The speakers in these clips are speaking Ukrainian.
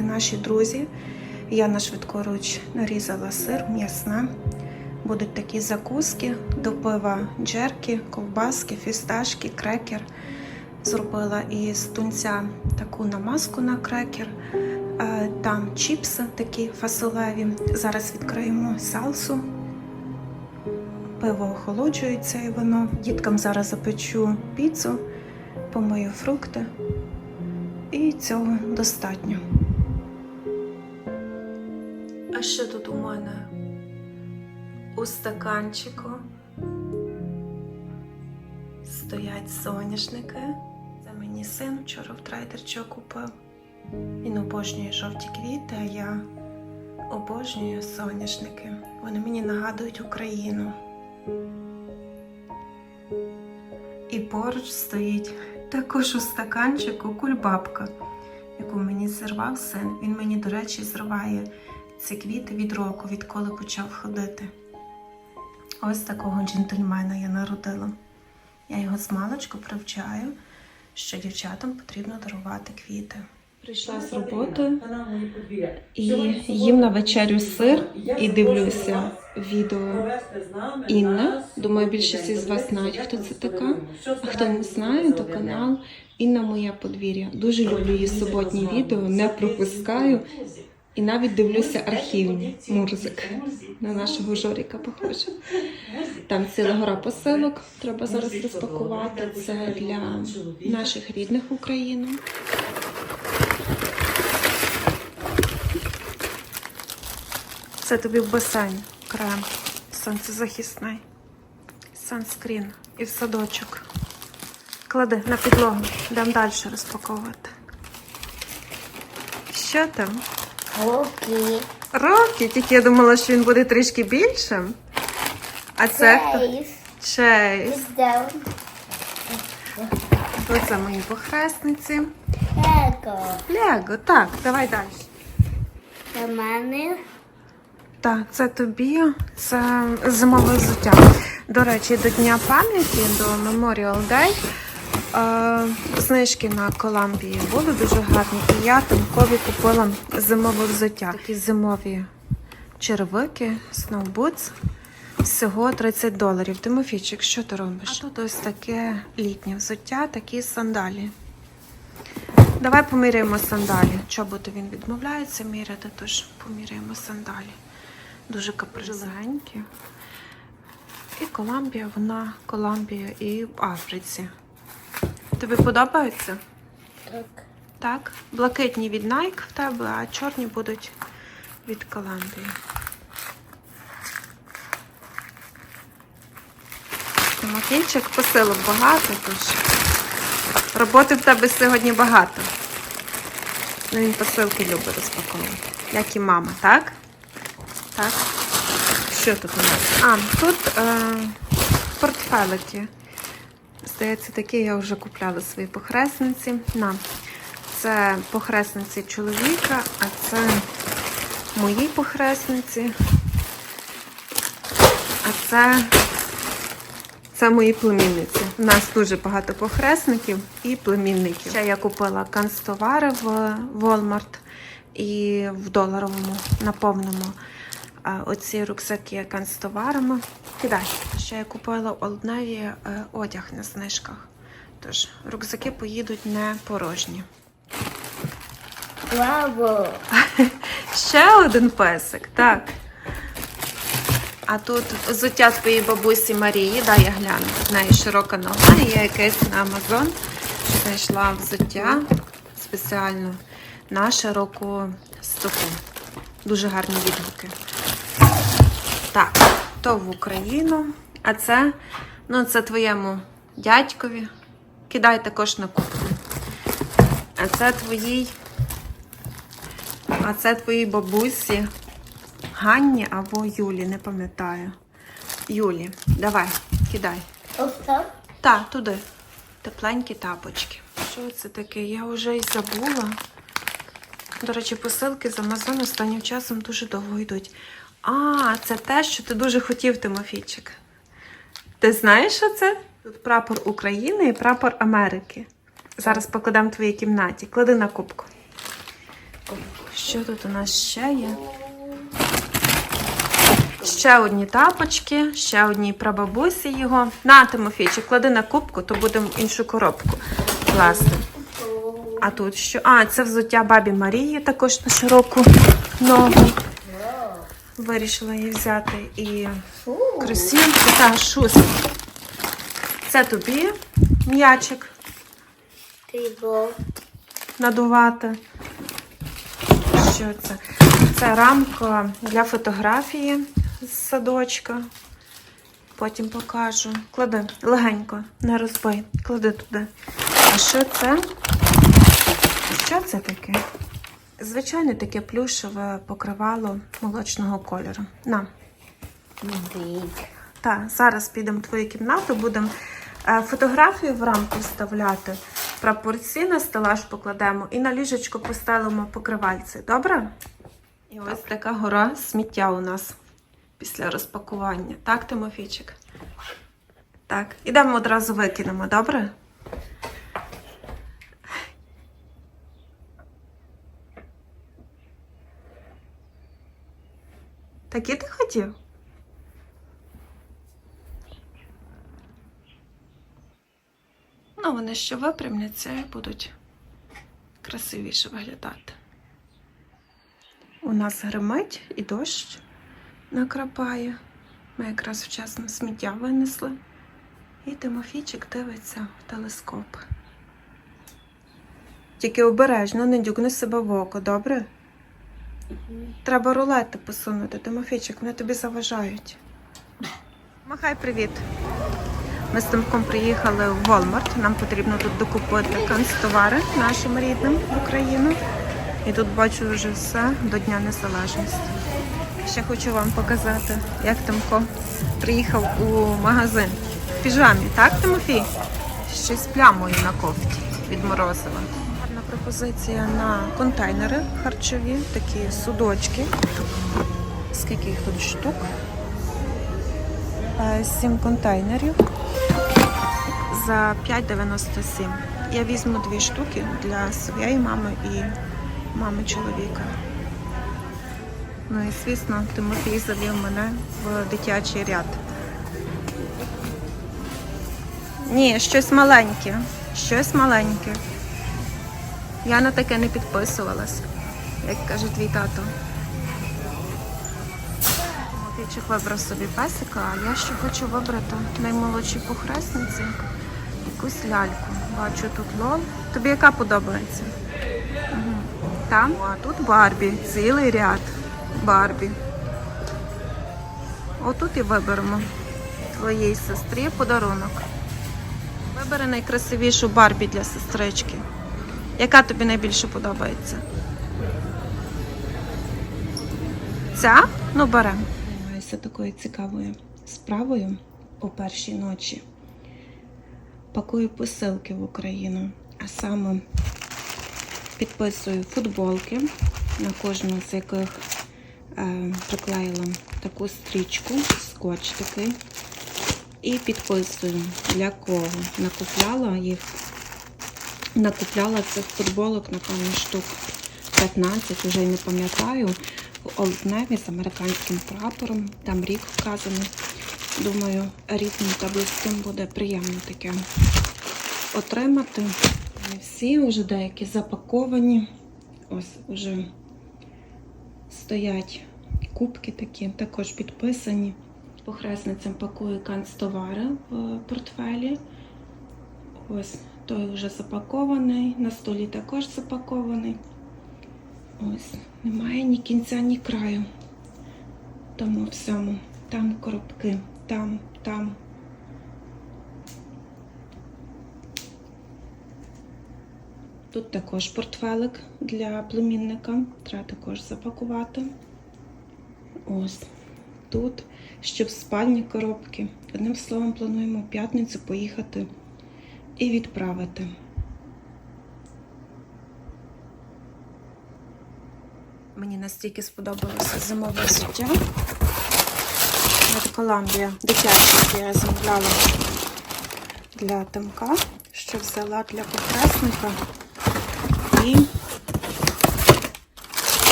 мають наші друзі. Я на швидкоруч нарізала сир, м'ясна. Будуть такі закуски до пива, джерки, ковбаски, фісташки, крекер. Зробила із тунця таку намазку на крекер. Е, Там чіпси такі фасолеві. Зараз відкриємо салсу. Пиво охолоджується і воно. Діткам зараз запечу піцу, помию фрукти. І цього достатньо. У мене? У стаканчику стоять соняшники. Це мені син вчора в трейдерчо купив. Він обожнює жовті квіти, а я обожнюю соняшники. Вони мені нагадують Україну. І поруч стоїть також у стаканчику кульбабка, яку мені зірвав син. Він мені, до речі, зриває ці квіти від року, відколи почав ходити. Ось такого джентльмена я народила. Я його з маличку привчаю, що дівчатам потрібно дарувати квіти. Прийшла з роботи і їм на вечерю сир і дивлюся відео Інна. Думаю, більшість із вас знають, хто це така. А хто не знає, то канал Інна Моє подвір'я. Дуже люблю її суботні відео, не пропускаю. І навіть дивлюся архівні мурзик. На нашого Жоріка похоже. Там ціла гора посилок. Треба зараз розпакувати. Це для наших рідних в Україну. Це тобі в басейн крем сонцезахисний, санскрін і в садочок. Клади на підлогу, дам далі розпаковувати. Що там? Руки. Рокі, тільки я думала, що він буде трішки більшим. А це хто? Сейф. Чейз. Оце мої похресниці. Лего. Лего, так, давай далі. Для мене. Так, це тобі, це зимове взуття. До речі, до Дня пам'яті, до Memorial Day, знижки на Коламбії були дуже гарні. І я Томкові купила зимове взуття. Такі зимові черевики, сноубутс. Всього 30 доларів. Тимофійчик, що ти робиш? А тут ось таке літнє взуття, такі сандалі. Давай поміряємо сандалі. Чоботи він відмовляється міряти, тож поміряємо сандалі. Дуже капризлегенькі. І Коламбія, вона Коламбія і в Африці. Тобі подобається? Так. Так. Блакитні від Nike в тебе, а чорні будуть від Коламбії. Тимофійчик посилок багато, тож роботи в тебе сьогодні багато. Ну, він посилки любить розпаковувати. Як і мама, так? Так. Що тут у нас? А, тут е, портфелики. Здається, такі я вже купляла свої похресниці. На. Це похресниці чоловіка, а це мої похресниці. А це, це мої племінниці. У нас дуже багато похресників і племінників. Ще я купила канцтовари в Walmart і в доларовому на повному. Оці рюкзаки канцтоварами. Кидай. Ще я купила в Олдневі е, одяг на знижках. Тож рюкзаки поїдуть не порожні. Браво. Ще один песик, так. А тут взуття твоєї бабусі Марії, дай я гляну. В неї широка нога, і я якесь на Амазон знайшла взуття спеціально на широку стопу. Дуже гарні відгуки. Так, то в Україну. А це, ну, це твоєму дядькові. Кидай також на кухню. А це твоїй а це твоїй бабусі Ганні або Юлі, не пам'ятаю. Юлі, давай, кидай. Ось так. Та, туди. Тепленькі тапочки. Що це таке? Я вже й забула. До речі, посилки з Амазону останнім часом дуже довго йдуть. А, це те, що ти дуже хотів, Тимофійчик. Ти знаєш, що це? Тут прапор України і прапор Америки. Зараз покладемо в твоїй кімнаті. Клади на кубку. Що тут у нас ще є? Ще одні тапочки, ще одні прабабусі його. На, Тимофійчик, клади на кубку, то будемо іншу коробку класти. А тут що? А, це взуття бабі Марії, також на широку ногу. Вирішила її взяти. І кросівки та шуз. Це тобі м'ячик Ти надувати. Що це? Це рамка для фотографії з садочка. Потім покажу. Клади легенько, не розбий. Клади туди. А що це? Що це таке? Звичайне таке плюшеве покривало молочного кольору. На. Так, зараз підемо в твою кімнату, будемо е, фотографію в рамку вставляти, прапорці на стелаж покладемо і на ліжечко поставимо покривальці. Добре? І ось така гора сміття у нас після розпакування. Так, Тимофійчик? Так, ідемо одразу викинемо, добре? Такі ти хотів? Ну, вони ще випрямляться і будуть красивіше виглядати. У нас гримить і дощ накрапає. Ми якраз вчасно сміття винесли. І Тимофійчик дивиться в телескоп. Тільки обережно, не дюкни себе в око, добре? Треба рулети посунути, Тимофійчик, вони тобі заважають. Махай привіт. Ми з Тимком приїхали в Walmart. Нам потрібно тут докупити канцтовари нашим рідним в Україну. І тут бачу вже все до Дня Незалежності. Ще хочу вам показати, як Тимко приїхав у магазин в піжамі, так, Тимофій? Ще плямою на кофті від морозива. Пропозиція на контейнери харчові, такі судочки. Скільки їх тут штук? Е, Сім контейнерів за 5,97. Я візьму дві штуки для своєї мами і мами чоловіка. Ну і звісно, Тимофій завів мене в дитячий ряд. Ні, щось маленьке. Щось маленьке. Я на таке не підписувалась, як каже твій тато. Тимофійчик вибрав собі песика, а я ще хочу вибрати наймолодшій похресниці якусь ляльку. Бачу тут лол. Тобі яка подобається? Угу. Там? А тут Барбі. Цілий ряд Барбі. Отут і виберемо твоїй сестрі подарунок. Вибери найкрасивішу Барбі для сестрички. Яка тобі найбільше подобається? Ця? Ну, беремо. Займаюся такою цікавою справою о першій ночі. Пакую посилки в Україну, а саме підписую футболки, на кожну з яких е, приклеїла таку стрічку, скотч такий. І підписую, для кого накупляла їх. Накупляла цих футболок, напевно, штук 15, вже й не пам'ятаю. В Navy з американським прапором. Там рік вказаний. Думаю, рідним та близьким буде приємно таке отримати. Не всі вже деякі запаковані. Ось вже стоять кубки такі, також підписані. Похресницям пакую канцтовари в портфелі. Ось той вже запакований, на столі також запакований. Ось, немає ні кінця, ні краю. Тому всьому. Там коробки, там, там. Тут також портфелик для племінника. Треба також запакувати. Ось. Тут в спальні коробки. Одним словом, плануємо в п'ятницю поїхати і відправити. Мені настільки сподобалося зимове взуття. Від Коламбія дитяче, яке я замовляла для Тимка, що взяла для похресника. І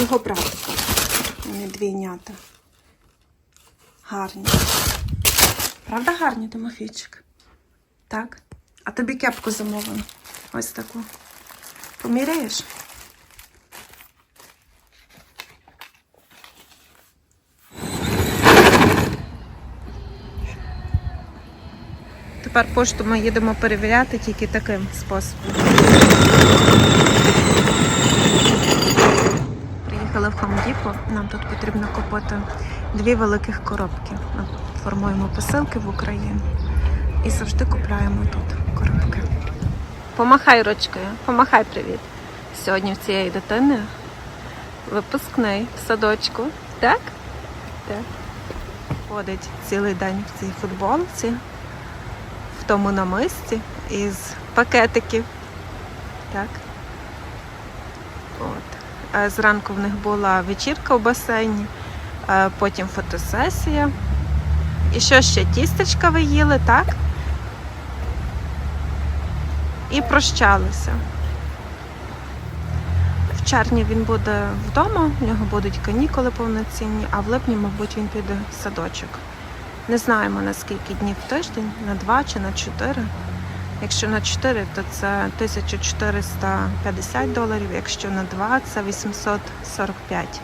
його братика. Вони двійнята. Гарні. Правда гарні, Тимофійчик? Так? А тобі кепку замовимо. Ось таку. Поміряєш? Тепер пошту ми їдемо перевіряти тільки таким способом. Приїхали в Depot. Нам тут потрібно купити дві великих коробки. Ми формуємо посилки в Україну і завжди купляємо тут коробки. Помахай ручкою, помахай привіт. Сьогодні в цієї дитини випускний в садочку. Так? Так. Ходить цілий день в цій футболці, в тому намисті із пакетиків. Так. От. Е, Зранку в них була вечірка в басейні, е, потім фотосесія. І що ще? Тістечка ви їли, так? І прощалися. В червні він буде вдома, в нього будуть канікули повноцінні, а в липні, мабуть, він піде в садочок. Не знаємо на скільки днів в тиждень, на два чи на чотири. Якщо на 4, то це 1450 доларів, якщо на 2, це 845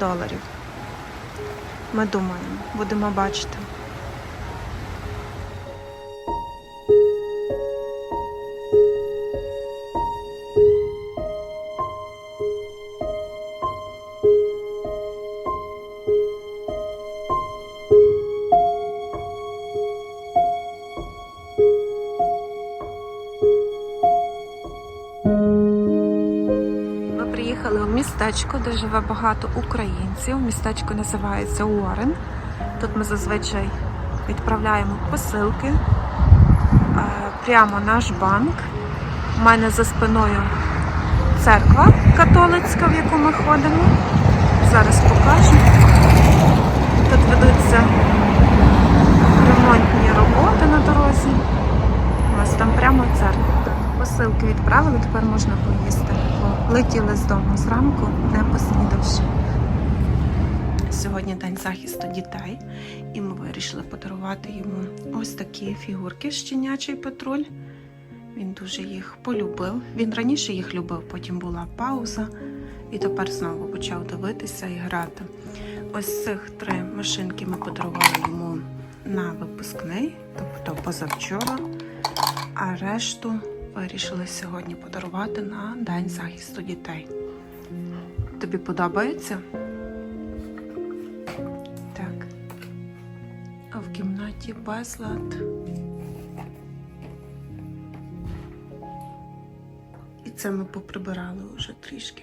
доларів. Ми думаємо, будемо бачити. Приїхали у містечко, де живе багато українців. Містечко називається Уоррен. Тут ми зазвичай відправляємо посилки. Е, Прямо наш банк. У мене за спиною церква католицька, в яку ми ходимо. Зараз покажу. Тут ведуться ремонтні роботи на дорозі. Ось там прямо церква. Посилки відправили, тепер можна поїсти. Летіли з дому зранку, не поснідавши. Сьогодні день захисту дітей, і ми вирішили подарувати йому ось такі фігурки щенячий патруль. Він дуже їх полюбив. Він раніше їх любив, потім була пауза, і тепер знову почав дивитися і грати. Ось цих три машинки ми подарували йому на випускний, тобто позавчора, а решту вирішили сьогодні подарувати на День захисту дітей. Тобі подобається? Так. А в кімнаті безлад. І це ми поприбирали вже трішки.